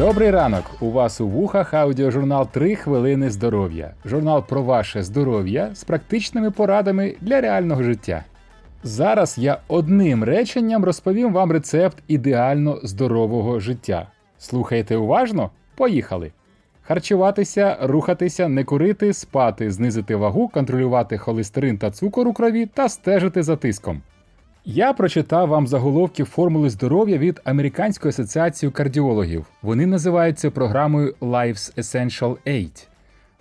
Добрий ранок! У вас у вухах аудіожурнал «3 хвилини здоров'я. Журнал про ваше здоров'я з практичними порадами для реального життя. Зараз я одним реченням розповім вам рецепт ідеально здорового життя. Слухайте уважно? Поїхали! Харчуватися, рухатися, не курити, спати, знизити вагу, контролювати холестерин та цукор у крові та стежити за тиском. Я прочитав вам заголовки формули здоров'я від Американської асоціації кардіологів. Вони називаються програмою Life's Essential 8.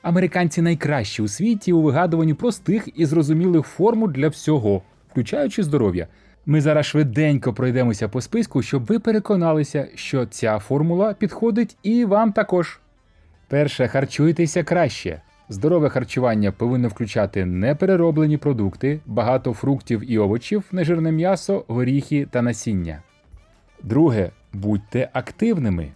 Американці найкращі у світі у вигадуванні простих і зрозумілих формул для всього, включаючи здоров'я. Ми зараз швиденько пройдемося по списку, щоб ви переконалися, що ця формула підходить і вам також. Перше, харчуйтеся краще. Здорове харчування повинно включати неперероблені продукти, багато фруктів і овочів, нежирне м'ясо, горіхи та насіння. Друге, будьте активними.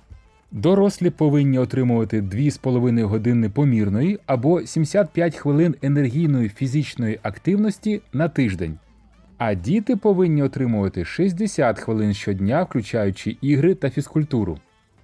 Дорослі повинні отримувати 2,5 години помірної або 75 хвилин енергійної фізичної активності на тиждень. А діти повинні отримувати 60 хвилин щодня, включаючи ігри та фізкультуру.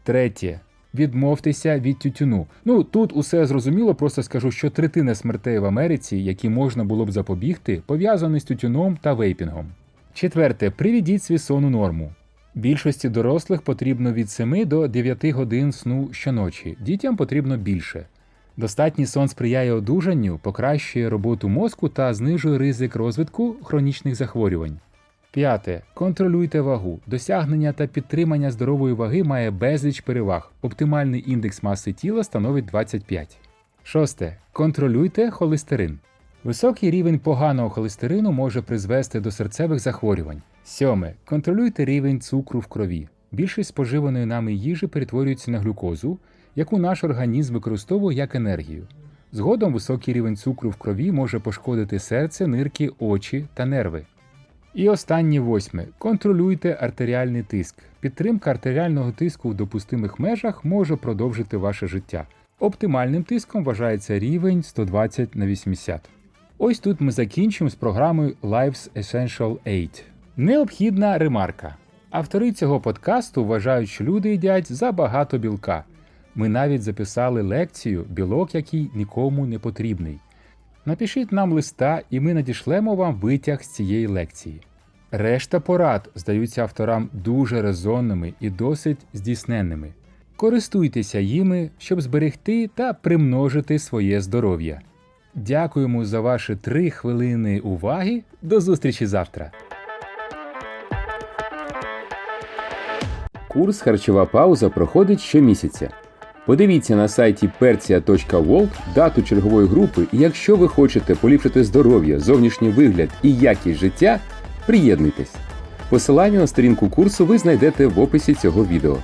Третє. Відмовтеся від тютюну. Ну тут усе зрозуміло, просто скажу, що третина смертей в Америці, які можна було б запобігти, пов'язані з тютюном та вейпінгом. Четверте, приведіть свій сон у норму. Більшості дорослих потрібно від 7 до 9 годин сну щоночі, дітям потрібно більше. Достатній сон сприяє одужанню, покращує роботу мозку та знижує ризик розвитку хронічних захворювань. П'яте. Контролюйте вагу. Досягнення та підтримання здорової ваги має безліч переваг. Оптимальний індекс маси тіла становить 25. Шосте. Контролюйте холестерин. Високий рівень поганого холестерину може призвести до серцевих захворювань. Сьоме. Контролюйте рівень цукру в крові. Більшість споживаної нами їжі перетворюється на глюкозу, яку наш організм використовує як енергію. Згодом високий рівень цукру в крові може пошкодити серце, нирки, очі та нерви. І останнє восьме. Контролюйте артеріальний тиск. Підтримка артеріального тиску в допустимих межах може продовжити ваше життя. Оптимальним тиском вважається рівень 120 на 80. Ось тут ми закінчимо з програмою Life's Essential 8. Необхідна ремарка. Автори цього подкасту вважають, що люди їдять забагато білка. Ми навіть записали лекцію білок, який нікому не потрібний. Напишіть нам листа, і ми надішлемо вам витяг з цієї лекції. Решта порад здаються авторам дуже резонними і досить здійсненними. Користуйтеся їми, щоб зберегти та примножити своє здоров'я. Дякуємо за ваші три хвилини уваги. До зустрічі завтра. Курс Харчова пауза проходить щомісяця. Подивіться на сайті percia.world дату чергової групи, і якщо ви хочете поліпшити здоров'я, зовнішній вигляд і якість життя, приєднуйтесь. Посилання на сторінку курсу ви знайдете в описі цього відео.